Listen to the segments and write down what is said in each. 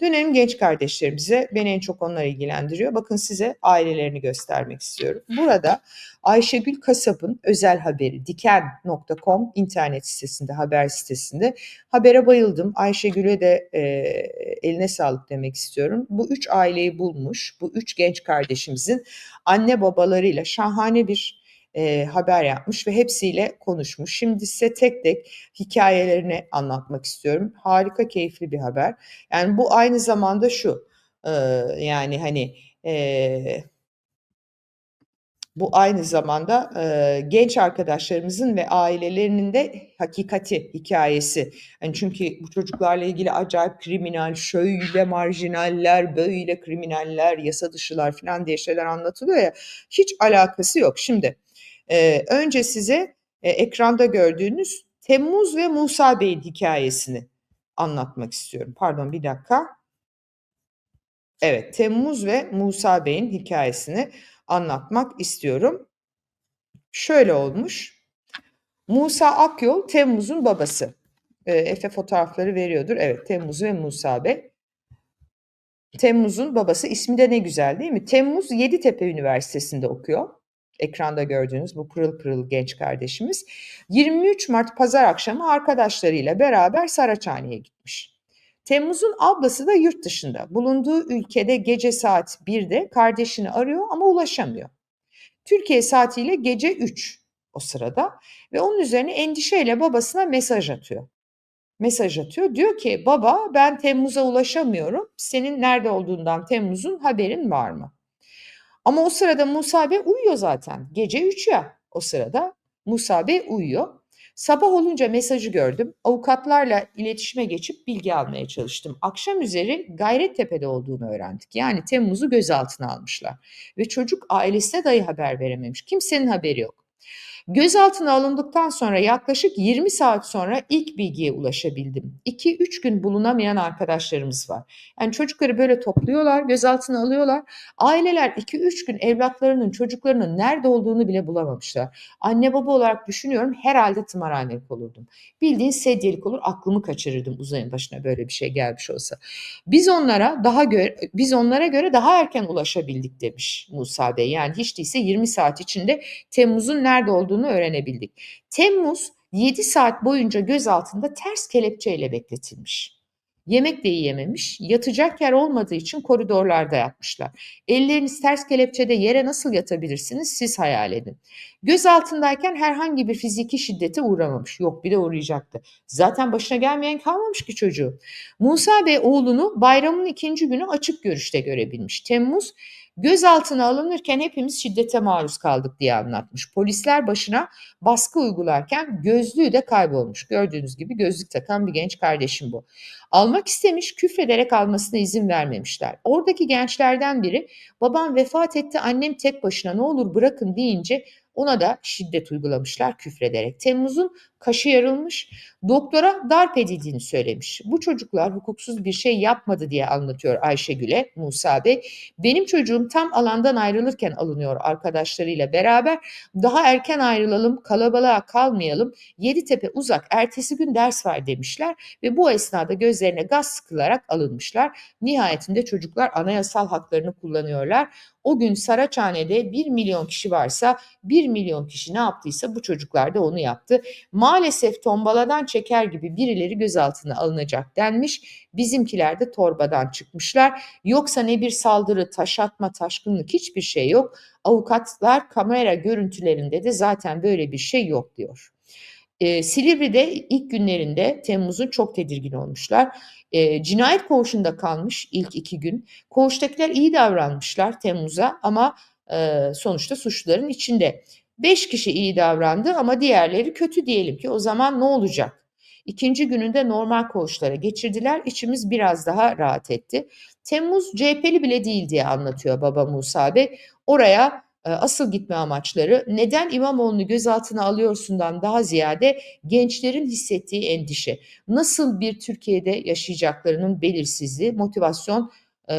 Dönelim genç kardeşlerimize. Beni en çok onlar ilgilendiriyor. Bakın size ailelerini göstermek istiyorum. Burada Ayşegül Kasap'ın özel haberi diken.com internet sitesinde, haber sitesinde. Habere bayıldım. Ayşegül'e de e, eline sağlık demek istiyorum. Bu üç aileyi bulmuş. Bu üç genç kardeşimizin anne babalarıyla şahane bir e, haber yapmış ve hepsiyle konuşmuş. Şimdi size tek tek hikayelerini anlatmak istiyorum. Harika, keyifli bir haber. Yani bu aynı zamanda şu, e, yani hani e, bu aynı zamanda e, genç arkadaşlarımızın ve ailelerinin de hakikati, hikayesi. Yani çünkü bu çocuklarla ilgili acayip kriminal, şöyle marjinaller, böyle kriminaller, yasa dışılar falan diye şeyler anlatılıyor ya. Hiç alakası yok. Şimdi e, önce size e, ekranda gördüğünüz Temmuz ve Musa Bey'in hikayesini anlatmak istiyorum. Pardon bir dakika. Evet, Temmuz ve Musa Bey'in hikayesini anlatmak istiyorum. Şöyle olmuş. Musa Akyol Temmuz'un babası. E, Efe fotoğrafları veriyordur. Evet, Temmuz ve Musa Bey. Temmuz'un babası ismi de ne güzel değil mi? Temmuz Yeditepe Üniversitesi'nde okuyor. Ekranda gördüğünüz bu pırıl pırıl genç kardeşimiz. 23 Mart pazar akşamı arkadaşlarıyla beraber Saraçhane'ye gitmiş. Temmuz'un ablası da yurt dışında. Bulunduğu ülkede gece saat 1'de kardeşini arıyor ama ulaşamıyor. Türkiye saatiyle gece 3 o sırada ve onun üzerine endişeyle babasına mesaj atıyor. Mesaj atıyor. Diyor ki baba ben Temmuz'a ulaşamıyorum. Senin nerede olduğundan Temmuz'un haberin var mı? Ama o sırada Musa Bey uyuyor zaten. Gece 3 ya o sırada. Musa Bey uyuyor. Sabah olunca mesajı gördüm. Avukatlarla iletişime geçip bilgi almaya çalıştım. Akşam üzeri Gayrettepe'de olduğunu öğrendik. Yani Temmuz'u gözaltına almışlar. Ve çocuk ailesine dahi haber verememiş. Kimsenin haberi yok. Gözaltına alındıktan sonra yaklaşık 20 saat sonra ilk bilgiye ulaşabildim. 2-3 gün bulunamayan arkadaşlarımız var. Yani çocukları böyle topluyorlar, gözaltına alıyorlar. Aileler 2-3 gün evlatlarının, çocuklarının nerede olduğunu bile bulamamışlar. Anne baba olarak düşünüyorum herhalde tımarhanelik olurdum. Bildiğin sedyelik olur, aklımı kaçırırdım uzayın başına böyle bir şey gelmiş olsa. Biz onlara daha göre, biz onlara göre daha erken ulaşabildik demiş Musa Bey. Yani hiç değilse 20 saat içinde Temmuz'un nerede olduğunu öğrenebildik. Temmuz 7 saat boyunca gözaltında ters kelepçeyle bekletilmiş. Yemek de yiyememiş, yatacak yer olmadığı için koridorlarda yatmışlar. Elleriniz ters kelepçede yere nasıl yatabilirsiniz siz hayal edin. Göz altındayken herhangi bir fiziki şiddete uğramamış. Yok bir de uğrayacaktı. Zaten başına gelmeyen kalmamış ki çocuğu. Musa Bey oğlunu bayramın ikinci günü açık görüşte görebilmiş. Temmuz gözaltına alınırken hepimiz şiddete maruz kaldık diye anlatmış. Polisler başına baskı uygularken gözlüğü de kaybolmuş. Gördüğünüz gibi gözlük takan bir genç kardeşim bu. Almak istemiş, küfrederek almasına izin vermemişler. Oradaki gençlerden biri babam vefat etti, annem tek başına ne olur bırakın deyince ona da şiddet uygulamışlar küfrederek. Temmuz'un kaşı yarılmış, doktora darp edildiğini söylemiş. Bu çocuklar hukuksuz bir şey yapmadı diye anlatıyor Ayşegül'e Musa Bey. Benim çocuğum tam alandan ayrılırken alınıyor arkadaşlarıyla beraber. Daha erken ayrılalım, kalabalığa kalmayalım. Yeditepe uzak, ertesi gün ders var demişler ve bu esnada gözlerine gaz sıkılarak alınmışlar. Nihayetinde çocuklar anayasal haklarını kullanıyorlar. O gün Saraçhane'de 1 milyon kişi varsa 1 milyon kişi ne yaptıysa bu çocuklar da onu yaptı. Maalesef tombaladan çeker gibi birileri gözaltına alınacak denmiş. Bizimkiler de torbadan çıkmışlar. Yoksa ne bir saldırı, taş atma, taşkınlık hiçbir şey yok. Avukatlar kamera görüntülerinde de zaten böyle bir şey yok diyor. E, Silivri'de ilk günlerinde Temmuz'un çok tedirgin olmuşlar. E, cinayet koğuşunda kalmış ilk iki gün. Koğuştakiler iyi davranmışlar Temmuz'a ama e, sonuçta suçluların içinde. Beş kişi iyi davrandı ama diğerleri kötü diyelim ki o zaman ne olacak? İkinci gününde normal koğuşlara geçirdiler. İçimiz biraz daha rahat etti. Temmuz CHP'li bile değil diye anlatıyor baba Musa Bey. Oraya asıl gitme amaçları neden İmamoğlu'nu gözaltına alıyorsundan daha ziyade gençlerin hissettiği endişe. Nasıl bir Türkiye'de yaşayacaklarının belirsizliği, motivasyon e,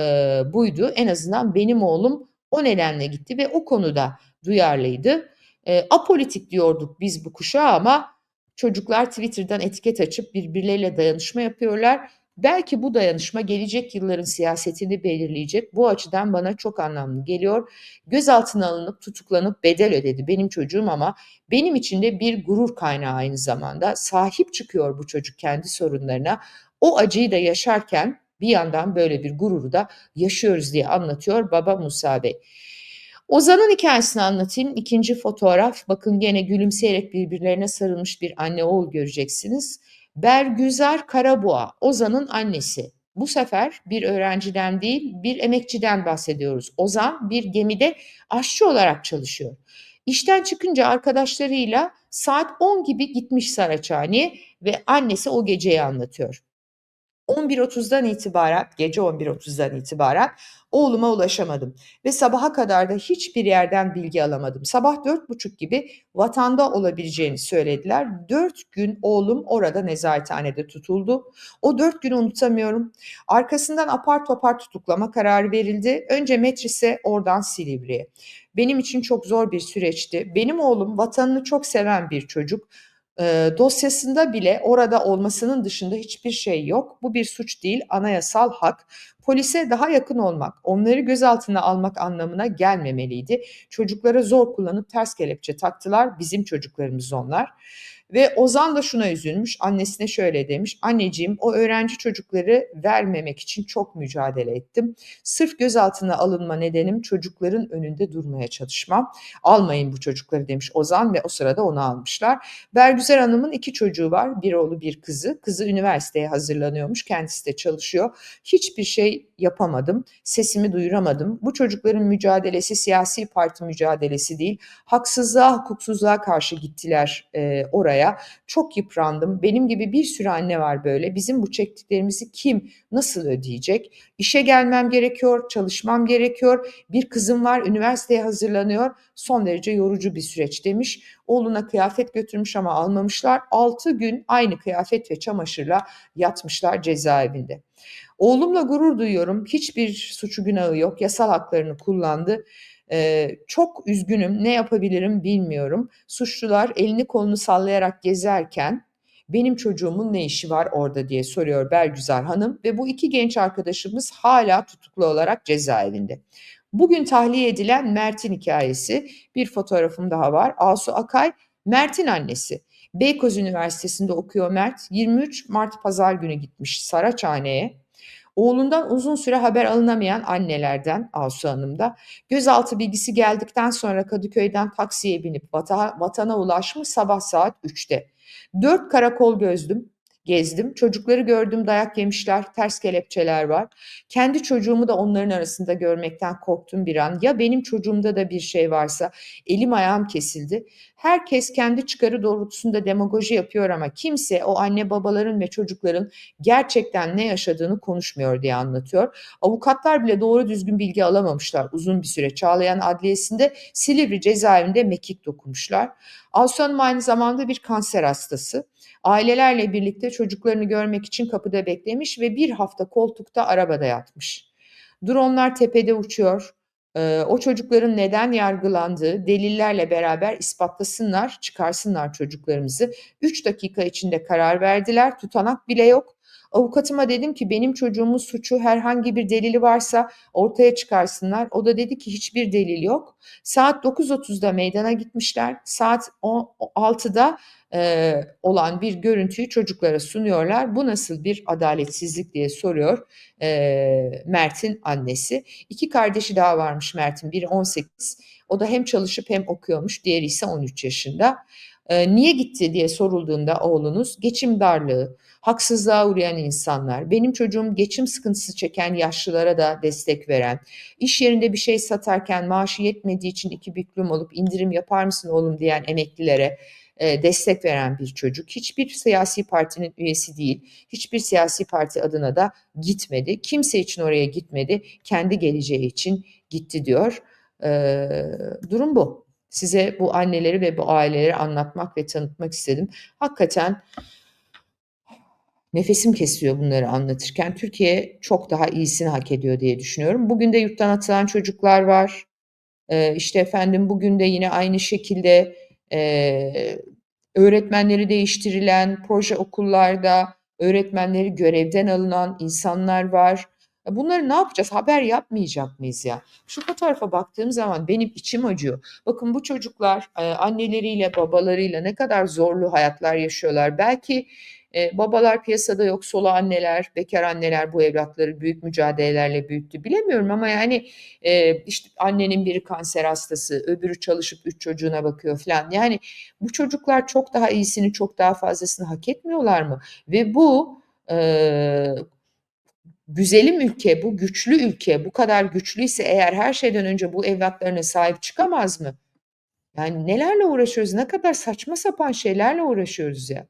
buydu. En azından benim oğlum o nedenle gitti ve o konuda duyarlıydı. E, apolitik diyorduk biz bu kuşağa ama çocuklar Twitter'dan etiket açıp birbirleriyle dayanışma yapıyorlar. Belki bu dayanışma gelecek yılların siyasetini belirleyecek. Bu açıdan bana çok anlamlı geliyor. Gözaltına alınıp tutuklanıp bedel ödedi benim çocuğum ama benim için de bir gurur kaynağı aynı zamanda. Sahip çıkıyor bu çocuk kendi sorunlarına. O acıyı da yaşarken bir yandan böyle bir gururu da yaşıyoruz diye anlatıyor baba Musa Bey. Ozan'ın hikayesini anlatayım. İkinci fotoğraf. Bakın gene gülümseyerek birbirlerine sarılmış bir anne oğul göreceksiniz. Bergüzar Karaboğa, Ozan'ın annesi. Bu sefer bir öğrenciden değil, bir emekçiden bahsediyoruz. Ozan bir gemide aşçı olarak çalışıyor. İşten çıkınca arkadaşlarıyla saat 10 gibi gitmiş Saraçhane'ye ve annesi o geceyi anlatıyor. 11.30'dan itibaren, gece 11.30'dan itibaren oğluma ulaşamadım ve sabaha kadar da hiçbir yerden bilgi alamadım. Sabah dört buçuk gibi vatanda olabileceğini söylediler. Dört gün oğlum orada nezarethanede tutuldu. O dört günü unutamıyorum. Arkasından apar topar tutuklama kararı verildi. Önce Metris'e oradan Silivri'ye. Benim için çok zor bir süreçti. Benim oğlum vatanını çok seven bir çocuk. E, dosyasında bile orada olmasının dışında hiçbir şey yok. Bu bir suç değil, anayasal hak. Polise daha yakın olmak, onları gözaltına almak anlamına gelmemeliydi. Çocuklara zor kullanıp ters kelepçe taktılar. Bizim çocuklarımız onlar. Ve Ozan da şuna üzülmüş. Annesine şöyle demiş. Anneciğim o öğrenci çocukları vermemek için çok mücadele ettim. Sırf gözaltına alınma nedenim çocukların önünde durmaya çalışmam. Almayın bu çocukları demiş Ozan ve o sırada onu almışlar. Bergüzer Hanım'ın iki çocuğu var. Bir oğlu bir kızı. Kızı üniversiteye hazırlanıyormuş. Kendisi de çalışıyor. Hiçbir şey yapamadım. Sesimi duyuramadım. Bu çocukların mücadelesi siyasi parti mücadelesi değil. Haksızlığa, hukuksuzluğa karşı gittiler e, oraya. Çok yıprandım. Benim gibi bir sürü anne var böyle. Bizim bu çektiklerimizi kim nasıl ödeyecek? İşe gelmem gerekiyor, çalışmam gerekiyor. Bir kızım var, üniversiteye hazırlanıyor. Son derece yorucu bir süreç demiş. Oğluna kıyafet götürmüş ama almamışlar. 6 gün aynı kıyafet ve çamaşırla yatmışlar cezaevinde. Oğlumla gurur duyuyorum. Hiçbir suçu günahı yok. Yasal haklarını kullandı. Ee, çok üzgünüm. Ne yapabilirim bilmiyorum. Suçlular elini kolunu sallayarak gezerken benim çocuğumun ne işi var orada diye soruyor Bergüzar Hanım ve bu iki genç arkadaşımız hala tutuklu olarak cezaevinde. Bugün tahliye edilen Mert'in hikayesi bir fotoğrafım daha var. Asu Akay Mert'in annesi. Beykoz Üniversitesi'nde okuyor Mert. 23 Mart pazar günü gitmiş Saraçhane'ye. Oğlundan uzun süre haber alınamayan annelerden Asu Hanım da gözaltı bilgisi geldikten sonra Kadıköy'den taksiye binip vata, vatana ulaşmış sabah saat 3'te. Dört karakol gözdüm, gezdim. Çocukları gördüm dayak yemişler, ters kelepçeler var. Kendi çocuğumu da onların arasında görmekten korktum bir an. Ya benim çocuğumda da bir şey varsa elim ayağım kesildi. Herkes kendi çıkarı doğrultusunda demagoji yapıyor ama kimse o anne babaların ve çocukların gerçekten ne yaşadığını konuşmuyor diye anlatıyor. Avukatlar bile doğru düzgün bilgi alamamışlar uzun bir süre. Çağlayan Adliyesi'nde Silivri cezaevinde mekik dokunmuşlar. Hanım aynı zamanda bir kanser hastası. Ailelerle birlikte çocuklarını görmek için kapıda beklemiş ve bir hafta koltukta arabada yatmış. Dronlar tepede uçuyor. Ee, o çocukların neden yargılandığı delillerle beraber ispatlasınlar, çıkarsınlar çocuklarımızı. Üç dakika içinde karar verdiler. Tutanak bile yok. Avukatıma dedim ki benim çocuğumun suçu herhangi bir delili varsa ortaya çıkarsınlar. O da dedi ki hiçbir delil yok. Saat 9.30'da meydana gitmişler. Saat 6'da e, olan bir görüntüyü çocuklara sunuyorlar. Bu nasıl bir adaletsizlik diye soruyor e, Mert'in annesi. İki kardeşi daha varmış Mert'in. Biri 18. O da hem çalışıp hem okuyormuş. Diğeri ise 13 yaşında. E, niye gitti diye sorulduğunda oğlunuz geçim darlığı, haksızlığa uğrayan insanlar, benim çocuğum geçim sıkıntısı çeken yaşlılara da destek veren, iş yerinde bir şey satarken maaşı yetmediği için iki büklüm olup indirim yapar mısın oğlum diyen emeklilere e, destek veren bir çocuk. Hiçbir siyasi partinin üyesi değil. Hiçbir siyasi parti adına da gitmedi. Kimse için oraya gitmedi. Kendi geleceği için gitti diyor. E, durum bu. Size bu anneleri ve bu aileleri anlatmak ve tanıtmak istedim. Hakikaten nefesim kesiyor bunları anlatırken. Türkiye çok daha iyisini hak ediyor diye düşünüyorum. Bugün de yurttan atılan çocuklar var. Ee, işte efendim bugün de yine aynı şekilde e, öğretmenleri değiştirilen, proje okullarda Öğretmenleri görevden alınan insanlar var. Bunları ne yapacağız? Haber yapmayacak mıyız ya? Şu fotoğrafa baktığım zaman benim içim acıyor. Bakın bu çocuklar, eee, anneleriyle, babalarıyla ne kadar zorlu hayatlar yaşıyorlar. Belki, eee, babalar piyasada yok, solo anneler, bekâr anneler bu evlatları büyük mücadelelerle büyüttü. Bilemiyorum ama yani, eee, işte, annenin biri kanser hastası, öbürü çalışıp 3 çocuğuna bakıyor filan. Yani bu çocuklar çok daha iyisini, çok daha fazlasını hak etmiyorlar mı? Ve bu, eee, güzelim ülke, bu güçlü ülke bu kadar güçlüyse eğer her şeyden önce bu evlatlarına sahip çıkamaz mı? Yani nelerle uğraşıyoruz, ne kadar saçma sapan şeylerle uğraşıyoruz ya.